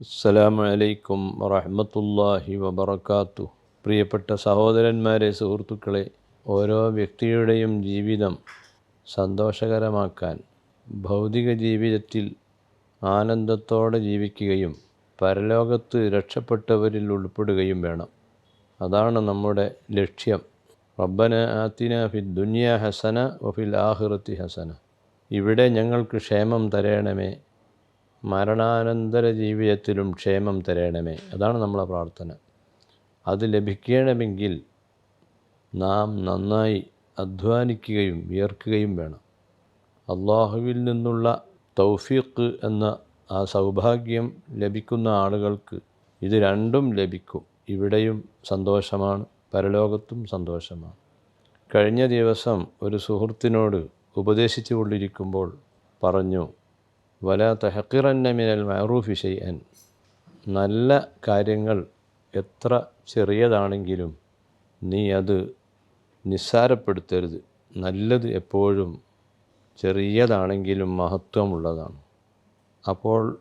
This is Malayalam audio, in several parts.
അസ്സലാമു അലൈക്കും വറഹ്മത്തുള്ളാഹി വബർക്കാത്തു പ്രിയപ്പെട്ട സഹോദരന്മാരെ സുഹൃത്തുക്കളെ ഓരോ വ്യക്തിയുടെയും ജീവിതം സന്തോഷകരമാക്കാൻ ഭൗതിക ജീവിതത്തിൽ ആനന്ദത്തോടെ ജീവിക്കുകയും പരലോകത്ത് രക്ഷപ്പെട്ടവരിൽ ഉൾപ്പെടുകയും വേണം. അതാണ് നമ്മുടെ ലക്ഷ്യം. റബ്ബന ആത്തിന ഫിൽ ദുനിയ ഹസന വഫിൽ ആഹിറത്തി ഹസന. ഇവിടെ ഞങ്ങൾക്ക് ക്ഷേമം തരയണമേ മരണാനന്തര ജീവിതത്തിലും ക്ഷേമം തരേണമേ. അതാണ് നമ്മളെ പ്രാർത്ഥന. അത് ലഭിക്കണമെങ്കിൽ നാം നന്നായി അധ്വാനിക്കുകയും വിയർക്കുകയും വേണം. അള്ളാഹുവിൽ നിന്നുള്ള തൗഫീഖ് എന്ന ആ സൗഭാഗ്യം ലഭിക്കുന്ന ആളുകൾക്ക് ഇത് രണ്ടും ലഭിക്കും. ഇവിടെയും സന്തോഷമാണ് പരലോകത്തും സന്തോഷമാണ്. കഴിഞ്ഞ ദിവസം ഒരു സുഹൃത്തിനോട് ഉപദേശിച്ചു കൊണ്ടിരിക്കുമ്പോൾ പറഞ്ഞു വല തഹക്കിറന്ന മിനൽ മാറൂഫ് ഷെയ്യൻ നല്ല കാര്യങ്ങൾ എത്ര ചെറിയതാണെങ്കിലും നീ അത് നിസ്സാരപ്പെടുത്തരുത്. നല്ലത് എപ്പോഴും ചെറിയതാണെങ്കിലും മഹത്വമുള്ളതാണ്. അപ്പോൾ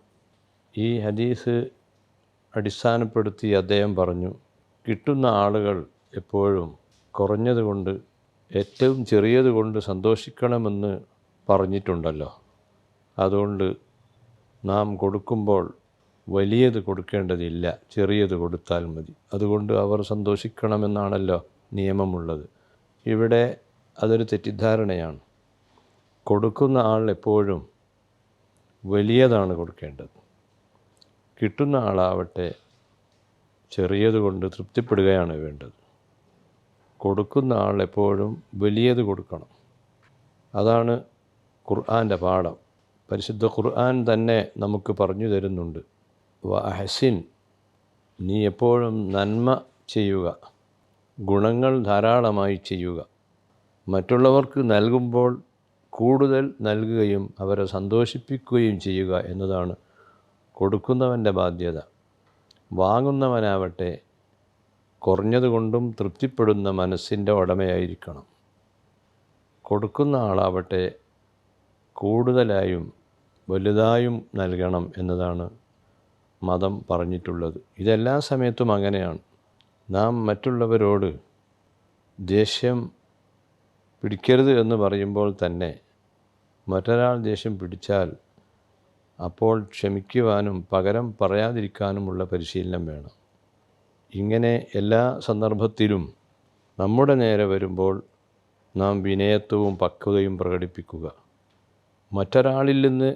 ഈ ഹദീസ് അടിസ്ഥാനപ്പെടുത്തി അദ്ദേഹം പറഞ്ഞു കിട്ടുന്ന ആളുകൾ എപ്പോഴും കുറഞ്ഞതുകൊണ്ട് ഏറ്റവും ചെറിയതുകൊണ്ട് സന്തോഷിക്കണമെന്ന് പറഞ്ഞിട്ടുണ്ടല്ലോ. അതുകൊണ്ട് നാം കൊടുക്കുമ്പോൾ വലിയത് കൊടുക്കേണ്ടതില്ല ചെറിയത് കൊടുത്താൽ മതി. അതുകൊണ്ട് അവർ സന്തോഷിക്കണമെന്നാണല്ലോ നിയമമുള്ളത്. ഇവിടെ അതൊരു തെറ്റിദ്ധാരണയാണ്. കൊടുക്കുന്ന ആൾ എപ്പോഴും വലിയതാണ് കൊടുക്കേണ്ടത്. കിട്ടുന്ന ആളാവട്ടെ ചെറിയത് കൊണ്ട് തൃപ്തിപ്പെടുകയാണ് വേണ്ടത്. കൊടുക്കുന്ന ആൾ എപ്പോഴും വലിയത് കൊടുക്കണം. അതാണ് ഖുർആന്റെ പാഠം. പരിശുദ്ധ ഖുർആൻ തന്നെ നമുക്ക് പറഞ്ഞു തരുന്നുണ്ട്. വ അഹസിൻ നീ എപ്പോഴും നന്മ ചെയ്യുക ഗുണങ്ങൾ ധാരാളമായി ചെയ്യുക. മറ്റുള്ളവർക്ക് നൽകുമ്പോൾ കൂടുതൽ നൽകുകയും അവരെ സന്തോഷിപ്പിക്കുകയും ചെയ്യുക എന്നതാണ് കൊടുക്കുന്നവന്റെ ബാധ്യത. വാങ്ങുന്നവനാവട്ടെ കുറഞ്ഞതുകൊണ്ടും തൃപ്തിപ്പെടുന്ന മനസ്സിന്റെ ഉടമയായിരിക്കണം. കൊടുക്കുന്ന ആളാവട്ടെ കൂടുതലായും വലുതായും നൽകണം എന്നതാണ് മതം പറഞ്ഞിട്ടുള്ളത്. ഇതെല്ലാ സമയത്തും അങ്ങനെയാണ്. നാം മറ്റുള്ളവരോട് ദേഷ്യം പിടിക്കരുത് എന്ന് പറയുമ്പോൾ തന്നെ മറ്റൊരാൾ ദേഷ്യം പിടിച്ചാൽ അപ്പോൾ ക്ഷമിക്കുവാനും പകരം പറയാതിരിക്കാനുമുള്ള പരിശീലനം വേണം. ഇങ്ങനെ എല്ലാ സന്ദർഭത്തിലും നമ്മുടെ നേരെ വരുമ്പോൾ നാം വിനയത്വവും പക്വതയും പ്രകടിപ്പിക്കുക. മറ്റൊരാളിൽ നിന്ന്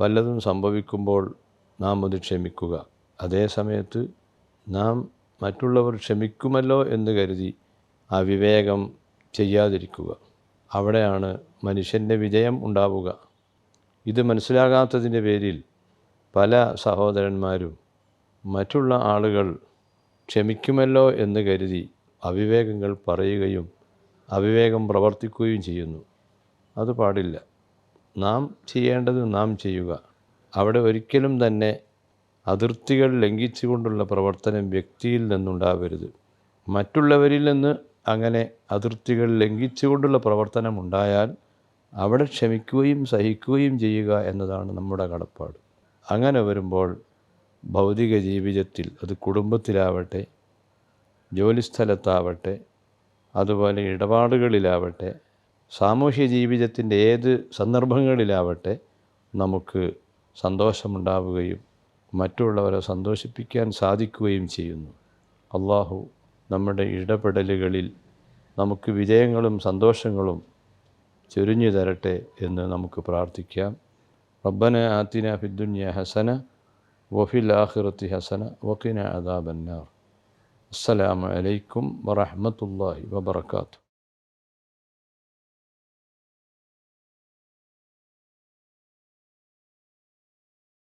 വല്ലതും സംഭവിക്കുമ്പോൾ നാം അത് ക്ഷമിക്കുക. അതേ സമയത്ത് നാം മറ്റുള്ളവർ ക്ഷമിക്കുമല്ലോ എന്ന് കരുതി ആ വിവേകം ചെയ്യാതിരിക്കുക. അവിടെയാണ് മനുഷ്യന്റെ വിജയം ഉണ്ടാവുക. ഇത് മനസ്സിലാകാത്തതിന്റെ പേരിൽ പല സഹോദരന്മാരും മറ്റുള്ള ആളുകൾ ക്ഷമിക്കുമല്ലോ എന്ന് കരുതി അവിവേകങ്ങൾ പറയുകയും അവിവേകം പ്രവർത്തിക്കുകയും ചെയ്യുന്നു. അത് പാടില്ല. നാം ചെയ്യേണ്ടത് നാം ചെയ്യുക. അവിടെ ഒരിക്കലും തന്നെ അതിർത്തികൾ ലംഘിച്ചുകൊണ്ടുള്ള പ്രവർത്തനം വ്യക്തിയിൽ നിന്നുണ്ടാവരുത്. മറ്റുള്ളവരിൽ നിന്ന് അങ്ങനെ അതിർത്തികൾ ലംഘിച്ചുകൊണ്ടുള്ള പ്രവർത്തനം ഉണ്ടായാൽ അവിടെ ക്ഷമിക്കുകയും സഹിക്കുകയും ചെയ്യുക എന്നതാണ് നമ്മുടെ കടപ്പാട്. അങ്ങനെ വരുമ്പോൾ ഭൗതിക ജീവിതത്തിൽ അത് കുടുംബത്തിലാവട്ടെ ജോലിസ്ഥലത്താവട്ടെ അതുപോലെ ഇടപാടുകളിലാവട്ടെ സാമൂഹ്യ ജീവിതത്തിന്റെ ഏത് സന്ദർഭങ്ങളിലാവട്ടെ നമുക്ക് സന്തോഷമുണ്ടാവുകയും മറ്റുള്ളവരെ സന്തോഷിപ്പിക്കാൻ സാധിക്കുകയും ചെയ്യുന്നു. അള്ളാഹു നമ്മുടെ ഇടപെടലുകളിൽ നമുക്ക് വിജയങ്ങളും സന്തോഷങ്ങളും ചൊരിഞ്ഞു തരട്ടെ എന്ന് നമുക്ക് പ്രാർത്ഥിക്കാം. റബ്ബന ആത്തിന ഫിദ്ദുന്യ ഹസന വഫിൽ ആഹിറത്തി ഹസന വഖിന അദാബന്നാർ. അസ്സലാമലൈക്കും വറഹമത്തല്ലാഹി വബർക്കാത്തു